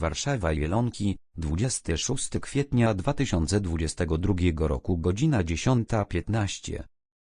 Warszawa Jelonki, 26 kwietnia 2022 roku godzina 10.15.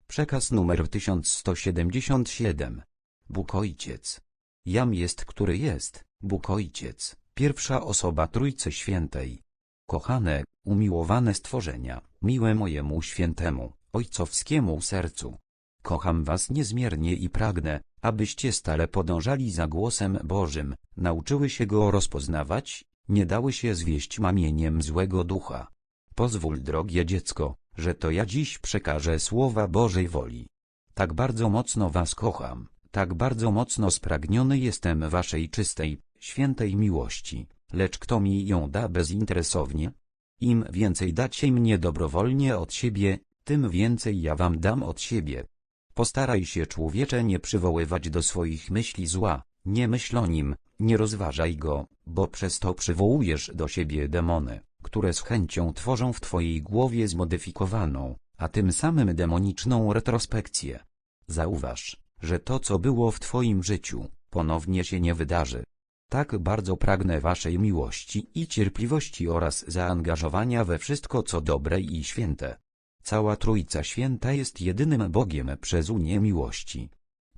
Przekaz numer 1177. Bóg Ojciec. Jam jest, który jest, Bóg Ojciec, pierwsza osoba Trójcy Świętej. Kochane, umiłowane stworzenia, miłe mojemu świętemu, ojcowskiemu sercu. Kocham was niezmiernie i pragnę, abyście stale podążali za głosem Bożym, nauczyły się go rozpoznawać, nie dały się zwieść mamieniem złego ducha. Pozwól, drogie dziecko, że to ja dziś przekażę słowa Bożej woli. Tak bardzo mocno was kocham, tak bardzo mocno spragniony jestem waszej czystej, świętej miłości, lecz kto mi ją da bezinteresownie? Im więcej dacie mnie dobrowolnie od siebie, tym więcej ja wam dam od siebie. Postaraj się człowiecze nie przywoływać do swoich myśli zła, nie myśl o nim, nie rozważaj go, bo przez to przywołujesz do siebie demony, które z chęcią tworzą w twojej głowie zmodyfikowaną, a tym samym demoniczną retrospekcję. Zauważ, że to co było w twoim życiu, ponownie się nie wydarzy. Tak bardzo pragnę waszej miłości i cierpliwości oraz zaangażowania we wszystko co dobre i święte. Cała Trójca Święta jest jedynym Bogiem przez Unię miłości.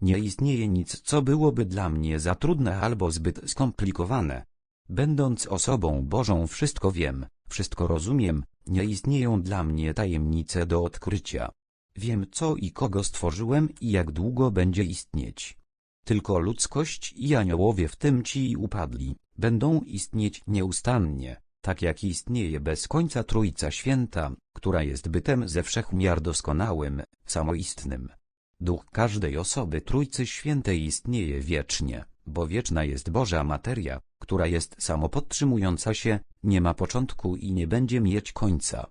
Nie istnieje nic, co byłoby dla mnie za trudne albo zbyt skomplikowane. Będąc osobą Bożą wszystko wiem, wszystko rozumiem, nie istnieją dla mnie tajemnice do odkrycia. Wiem co i kogo stworzyłem i jak długo będzie istnieć. Tylko ludzkość i aniołowie w tym ci upadli, będą istnieć nieustannie tak jak istnieje bez końca Trójca Święta, która jest bytem ze wszechmiar doskonałym, samoistnym. Duch każdej osoby Trójcy Świętej istnieje wiecznie, bo wieczna jest Boża materia, która jest samopodtrzymująca się, nie ma początku i nie będzie mieć końca.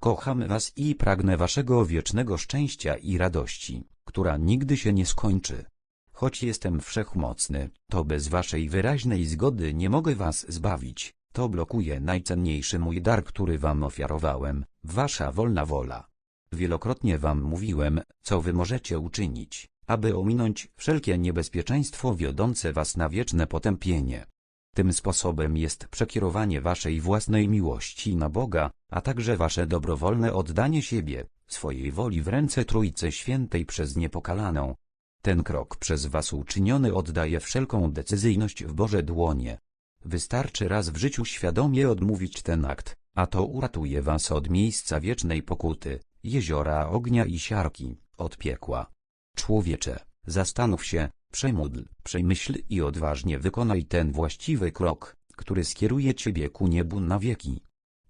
Kocham was i pragnę waszego wiecznego szczęścia i radości, która nigdy się nie skończy. Choć jestem wszechmocny, to bez waszej wyraźnej zgody nie mogę was zbawić, to blokuje najcenniejszy mój dar, który wam ofiarowałem, wasza wolna wola. Wielokrotnie wam mówiłem, co wy możecie uczynić, aby ominąć wszelkie niebezpieczeństwo wiodące was na wieczne potępienie. Tym sposobem jest przekierowanie waszej własnej miłości na Boga, a także wasze dobrowolne oddanie siebie, swojej woli w ręce Trójcy Świętej przez niepokalaną. Ten krok przez was uczyniony oddaje wszelką decyzyjność w Boże dłonie, Wystarczy raz w życiu świadomie odmówić ten akt, a to uratuje was od miejsca wiecznej pokuty, jeziora ognia i siarki, od piekła. Człowiecze, zastanów się, przemódl, przemyśl i odważnie wykonaj ten właściwy krok, który skieruje ciebie ku niebu na wieki.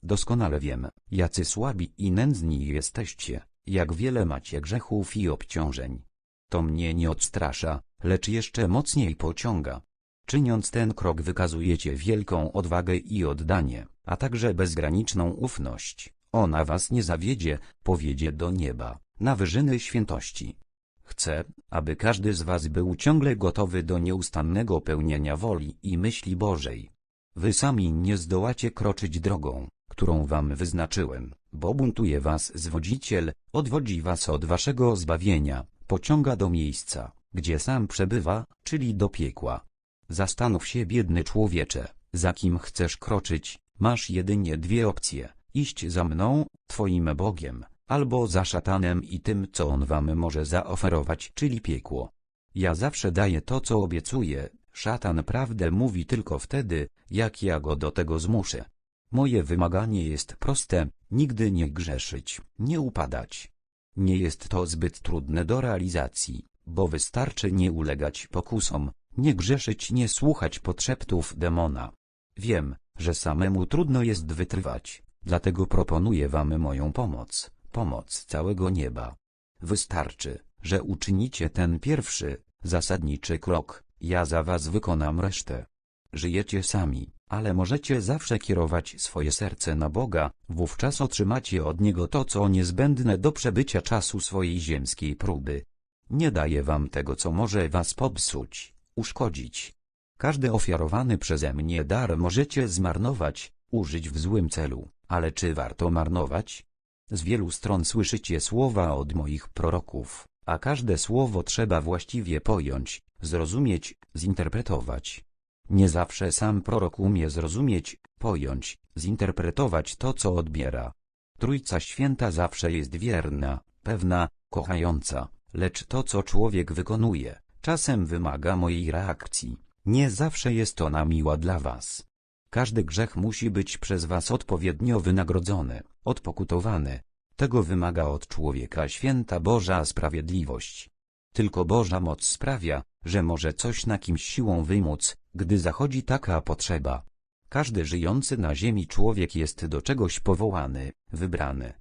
Doskonale wiem, jacy słabi i nędzni jesteście, jak wiele macie grzechów i obciążeń. To mnie nie odstrasza, lecz jeszcze mocniej pociąga. Czyniąc ten krok wykazujecie wielką odwagę i oddanie, a także bezgraniczną ufność. Ona was nie zawiedzie, powiedzie do nieba, na wyżyny świętości. Chcę, aby każdy z was był ciągle gotowy do nieustannego pełnienia woli i myśli Bożej. Wy sami nie zdołacie kroczyć drogą, którą wam wyznaczyłem, bo buntuje was zwodziciel, odwodzi was od waszego zbawienia, pociąga do miejsca, gdzie sam przebywa, czyli do piekła. Zastanów się biedny człowiecze, za kim chcesz kroczyć, masz jedynie dwie opcje, iść za mną, twoim Bogiem, albo za szatanem i tym co on wam może zaoferować, czyli piekło. Ja zawsze daję to co obiecuję, szatan prawdę mówi tylko wtedy, jak ja go do tego zmuszę. Moje wymaganie jest proste, nigdy nie grzeszyć, nie upadać. Nie jest to zbyt trudne do realizacji, bo wystarczy nie ulegać pokusom, nie grzeszyć, nie słuchać podszeptów demona. Wiem, że samemu trudno jest wytrwać, dlatego proponuję wam moją pomoc, pomoc całego nieba. Wystarczy, że uczynicie ten pierwszy, zasadniczy krok, ja za was wykonam resztę. Żyjecie sami, ale możecie zawsze kierować swoje serce na Boga, wówczas otrzymacie od Niego to co niezbędne do przebycia czasu swojej ziemskiej próby. Nie daje wam tego co może was popsuć, uszkodzić. Każdy ofiarowany przeze mnie dar możecie zmarnować, użyć w złym celu, ale czy warto marnować? Z wielu stron słyszycie słowa od moich proroków, a każde słowo trzeba właściwie pojąć, zrozumieć, zinterpretować. Nie zawsze sam prorok umie zrozumieć, pojąć, zinterpretować to co odbiera. Trójca Święta zawsze jest wierna, pewna, kochająca, lecz to co człowiek wykonuje, czasem wymaga mojej reakcji. Nie zawsze jest ona miła dla was. Każdy grzech musi być przez was odpowiednio wynagrodzony, odpokutowany. Tego wymaga od człowieka święta Boża sprawiedliwość. Tylko Boża moc sprawia, że może coś na kimś siłą wymóc, gdy zachodzi taka potrzeba. Każdy żyjący na ziemi człowiek jest do czegoś powołany, wybrany.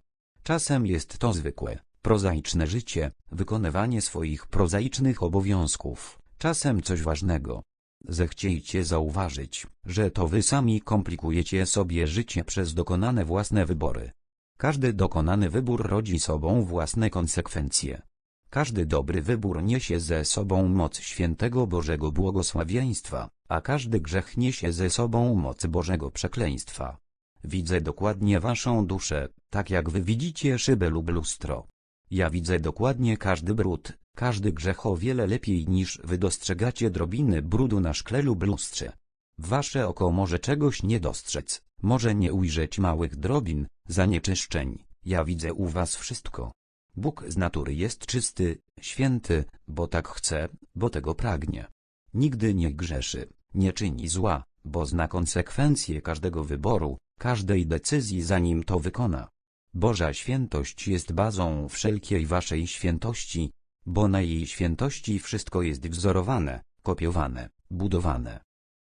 Czasem jest to zwykłe, prozaiczne życie, wykonywanie swoich prozaicznych obowiązków, czasem coś ważnego. Zechciejcie zauważyć, że to wy sami komplikujecie sobie życie przez dokonane własne wybory. Każdy dokonany wybór rodzi sobą własne konsekwencje. Każdy dobry wybór niesie ze sobą moc świętego Bożego błogosławieństwa, a każdy grzech niesie ze sobą moc Bożego przekleństwa. Widzę dokładnie waszą duszę, tak jak wy widzicie szybę lub lustro. Ja widzę dokładnie każdy brud, każdy grzech o wiele lepiej niż wy dostrzegacie drobiny brudu na szkle lub lustrze. Wasze oko może czegoś nie dostrzec, może nie ujrzeć małych drobin, zanieczyszczeń. Ja widzę u was wszystko. Bóg z natury jest czysty, święty, bo tak chce, bo tego pragnie. Nigdy nie grzeszy, nie czyni zła, bo zna konsekwencje każdego wyboru, każdej decyzji zanim to wykona. Boża świętość jest bazą wszelkiej waszej świętości, bo na jej świętości wszystko jest wzorowane, kopiowane, budowane.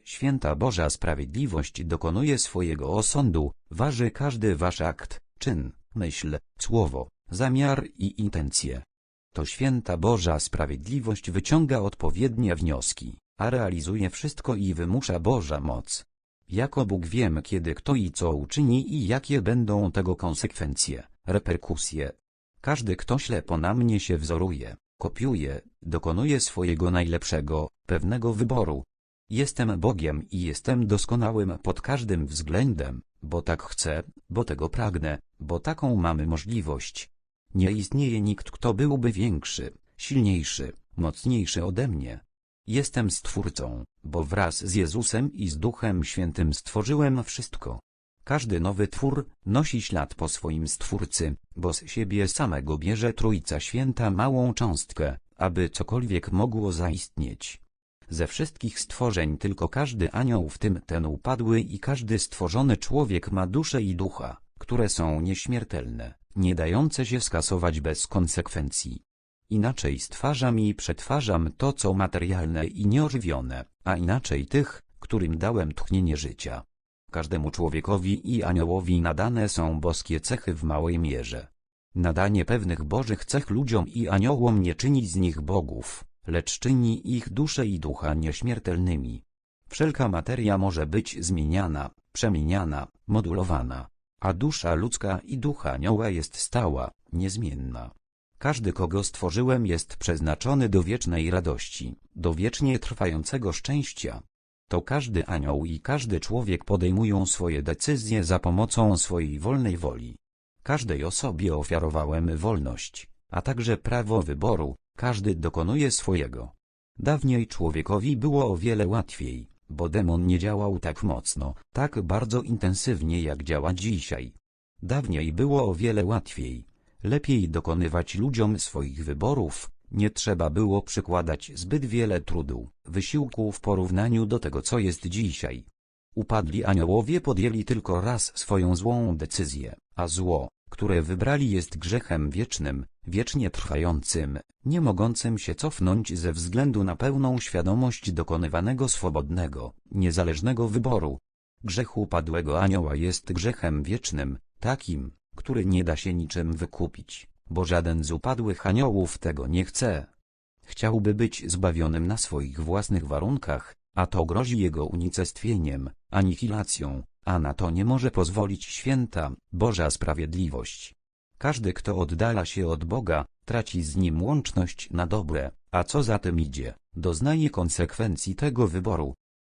Święta Boża Sprawiedliwość dokonuje swojego osądu, waży każdy wasz akt, czyn, myśl, słowo, zamiar i intencje. To święta Boża Sprawiedliwość wyciąga odpowiednie wnioski, a realizuje wszystko i wymusza Boża moc. Jako Bóg wiem kiedy kto i co uczyni i jakie będą tego konsekwencje, reperkusje. Każdy kto ślepo na mnie się wzoruje, kopiuje, dokonuje swojego najlepszego, pewnego wyboru. Jestem Bogiem i jestem doskonałym pod każdym względem, bo tak chcę, bo tego pragnę, bo taką mamy możliwość. Nie istnieje nikt kto byłby większy, silniejszy, mocniejszy ode mnie. Jestem Stwórcą, bo wraz z Jezusem i z Duchem Świętym stworzyłem wszystko. Każdy nowy twór nosi ślad po swoim Stwórcy, bo z siebie samego bierze Trójca Święta małą cząstkę, aby cokolwiek mogło zaistnieć. Ze wszystkich stworzeń tylko każdy anioł w tym ten upadły i każdy stworzony człowiek ma duszę i ducha, które są nieśmiertelne, nie dające się skasować bez konsekwencji. Inaczej stwarzam i przetwarzam to co materialne i nieożywione, a inaczej tych, którym dałem tchnienie życia. Każdemu człowiekowi i aniołowi nadane są boskie cechy w małej mierze. Nadanie pewnych bożych cech ludziom i aniołom nie czyni z nich bogów, lecz czyni ich duszę i ducha nieśmiertelnymi. Wszelka materia może być zmieniana, przemieniana, modulowana, a dusza ludzka i ducha anioła jest stała, niezmienna. Każdy kogo stworzyłem jest przeznaczony do wiecznej radości, do wiecznie trwającego szczęścia. To każdy anioł i każdy człowiek podejmują swoje decyzje za pomocą swojej wolnej woli. Każdej osobie ofiarowałem wolność, a także prawo wyboru, każdy dokonuje swojego. Dawniej człowiekowi było o wiele łatwiej, bo demon nie działał tak mocno, tak bardzo intensywnie jak działa dzisiaj. Dawniej było o wiele łatwiej, lepiej dokonywać ludziom swoich wyborów, nie trzeba było przykładać zbyt wiele trudu, wysiłku w porównaniu do tego co jest dzisiaj. Upadli aniołowie podjęli tylko raz swoją złą decyzję, a zło, które wybrali jest grzechem wiecznym, wiecznie trwającym, nie mogącym się cofnąć ze względu na pełną świadomość dokonywanego swobodnego, niezależnego wyboru. Grzech upadłego anioła jest grzechem wiecznym, takim, który nie da się niczym wykupić, bo żaden z upadłych aniołów tego nie chce. Chciałby być zbawionym na swoich własnych warunkach, a to grozi jego unicestwieniem, anihilacją, a na to nie może pozwolić święta, Boża sprawiedliwość. Każdy kto oddala się od Boga, traci z Nim łączność na dobre, a co za tym idzie, doznaje konsekwencji tego wyboru.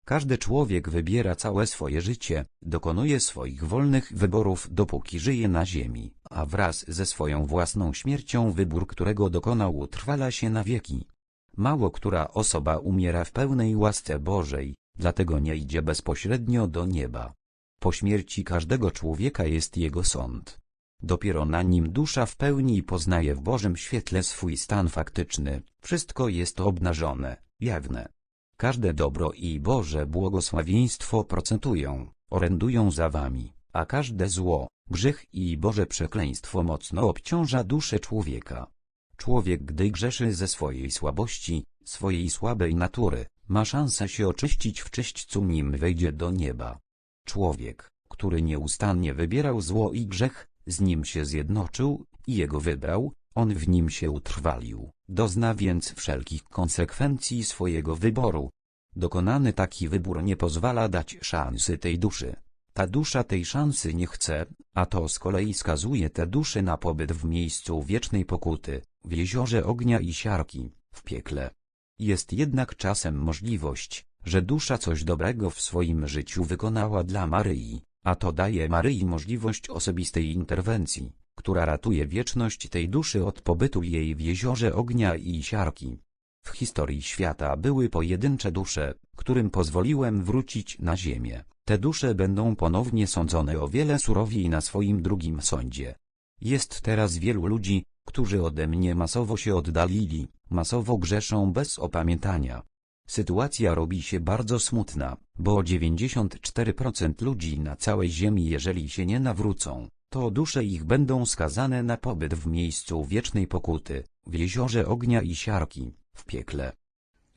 Każdy człowiek wybiera całe swoje życie, dokonuje swoich wolnych wyborów dopóki żyje na ziemi, a wraz ze swoją własną śmiercią wybór którego dokonał utrwala się na wieki. Mało która osoba umiera w pełnej łasce Bożej, dlatego nie idzie bezpośrednio do nieba. Po śmierci każdego człowieka jest jego sąd. Dopiero na nim dusza w pełni poznaje w Bożym świetle swój stan faktyczny, wszystko jest obnażone, jawne. Każde dobro i Boże błogosławieństwo procentują, orędują za wami, a każde zło, grzech i Boże przekleństwo mocno obciąża duszę człowieka. Człowiek, gdy grzeszy ze swojej słabości, swojej słabej natury, ma szansę się oczyścić w czyśćcu nim wejdzie do nieba. Człowiek, który nieustannie wybierał zło i grzech, z nim się zjednoczył i jego wybrał, on w nim się utrwalił, dozna więc wszelkich konsekwencji swojego wyboru. Dokonany taki wybór nie pozwala dać szansy tej duszy. Ta dusza tej szansy nie chce, a to z kolei skazuje tę duszę na pobyt w miejscu wiecznej pokuty, w jeziorze ognia i siarki, w piekle. Jest jednak czasem możliwość, że dusza coś dobrego w swoim życiu wykonała dla Maryi, a to daje Maryi możliwość osobistej interwencji, która ratuje wieczność tej duszy od pobytu jej w jeziorze ognia i siarki. W historii świata były pojedyncze dusze, którym pozwoliłem wrócić na ziemię. Te dusze będą ponownie sądzone o wiele surowiej na swoim drugim sądzie. Jest teraz wielu ludzi, którzy ode mnie masowo się oddalili, masowo grzeszą bez opamiętania. Sytuacja robi się bardzo smutna, bo 94% ludzi na całej ziemi jeżeli się nie nawrócą, to dusze ich będą skazane na pobyt w miejscu wiecznej pokuty, w jeziorze ognia i siarki, w piekle.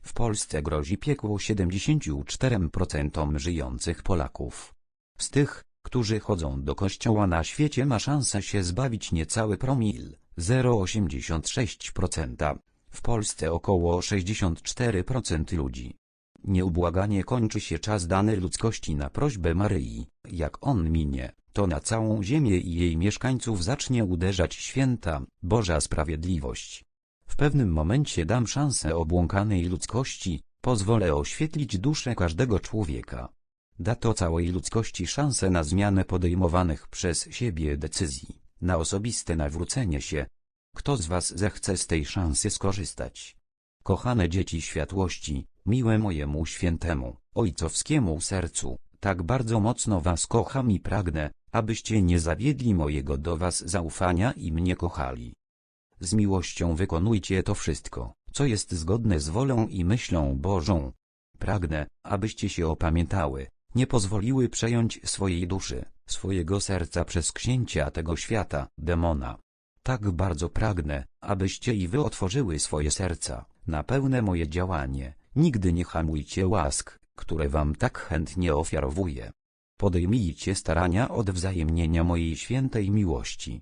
W Polsce grozi piekło 74% żyjących Polaków. Z tych, którzy chodzą do kościoła na świecie ma szansę się zbawić niecały promil, 0,86%. W Polsce około 64% ludzi. Nieubłaganie kończy się czas dany ludzkości na prośbę Maryi, jak on minie, to na całą ziemię i jej mieszkańców zacznie uderzać święta, Boża Sprawiedliwość. W pewnym momencie dam szansę obłąkanej ludzkości, pozwolę oświetlić duszę każdego człowieka. Da to całej ludzkości szansę na zmianę podejmowanych przez siebie decyzji, na osobiste nawrócenie się. Kto z was zechce z tej szansy skorzystać? Kochane dzieci światłości, miłe mojemu świętemu, ojcowskiemu sercu, tak bardzo mocno was kocham i pragnę, abyście nie zawiedli mojego do was zaufania i mnie kochali. Z miłością wykonujcie to wszystko, co jest zgodne z wolą i myślą Bożą. Pragnę, abyście się opamiętały, nie pozwoliły przejąć swojej duszy, swojego serca przez księcia tego świata, demona. Tak bardzo pragnę, abyście i wy otworzyły swoje serca, na pełne moje działanie, nigdy nie hamujcie łask, które wam tak chętnie ofiarowuję. Podejmijcie starania odwzajemnienia mojej świętej miłości.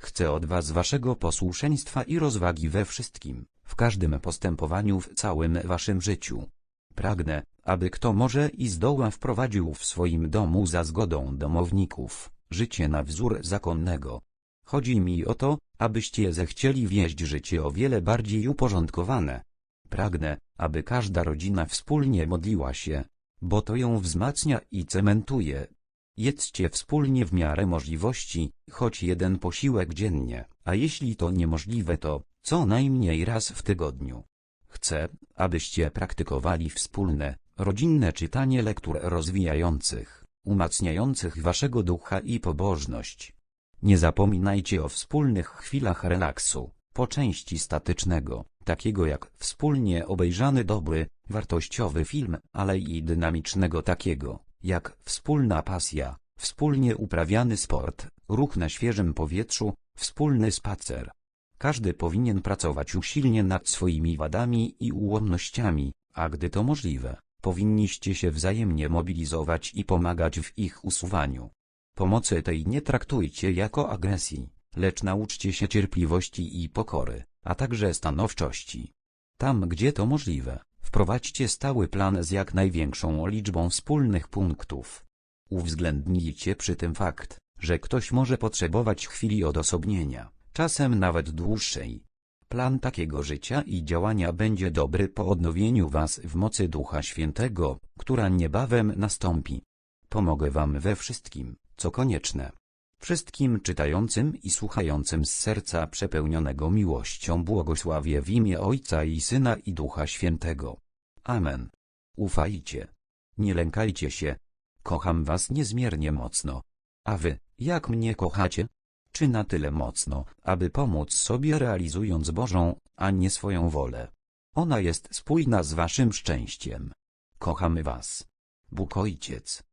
Chcę od was waszego posłuszeństwa i rozwagi we wszystkim, w każdym postępowaniu w całym waszym życiu. Pragnę, aby kto może i zdoła wprowadził w swoim domu za zgodą domowników, życie na wzór zakonnego. Chodzi mi o to, abyście zechcieli wieść życie o wiele bardziej uporządkowane. Pragnę, aby każda rodzina wspólnie modliła się, bo to ją wzmacnia i cementuje. Jedzcie wspólnie w miarę możliwości, choć jeden posiłek dziennie, a jeśli to niemożliwe to, co najmniej raz w tygodniu. Chcę, abyście praktykowali wspólne, rodzinne czytanie lektur rozwijających, umacniających waszego ducha i pobożność. Nie zapominajcie o wspólnych chwilach relaksu, po części statycznego, takiego jak wspólnie obejrzany dobry, wartościowy film, ale i dynamicznego takiego, jak wspólna pasja, wspólnie uprawiany sport, ruch na świeżym powietrzu, wspólny spacer. Każdy powinien pracować usilnie nad swoimi wadami i ułomnościami, a gdy to możliwe, powinniście się wzajemnie mobilizować i pomagać w ich usuwaniu. Pomocy tej nie traktujcie jako agresji, lecz nauczcie się cierpliwości i pokory, a także stanowczości. Tam gdzie to możliwe, wprowadźcie stały plan z jak największą liczbą wspólnych punktów. Uwzględnijcie przy tym fakt, że ktoś może potrzebować chwili odosobnienia, czasem nawet dłuższej. Plan takiego życia i działania będzie dobry po odnowieniu was w mocy Ducha Świętego, która niebawem nastąpi. Pomogę wam we wszystkim, co konieczne. Wszystkim czytającym i słuchającym z serca przepełnionego miłością błogosławię w imię Ojca i Syna i Ducha Świętego. Amen. Ufajcie. Nie lękajcie się. Kocham was niezmiernie mocno. A wy, jak mnie kochacie? Czy na tyle mocno, aby pomóc sobie realizując Bożą, a nie swoją wolę? Ona jest spójna z waszym szczęściem. Kochamy was. Bóg Ojciec.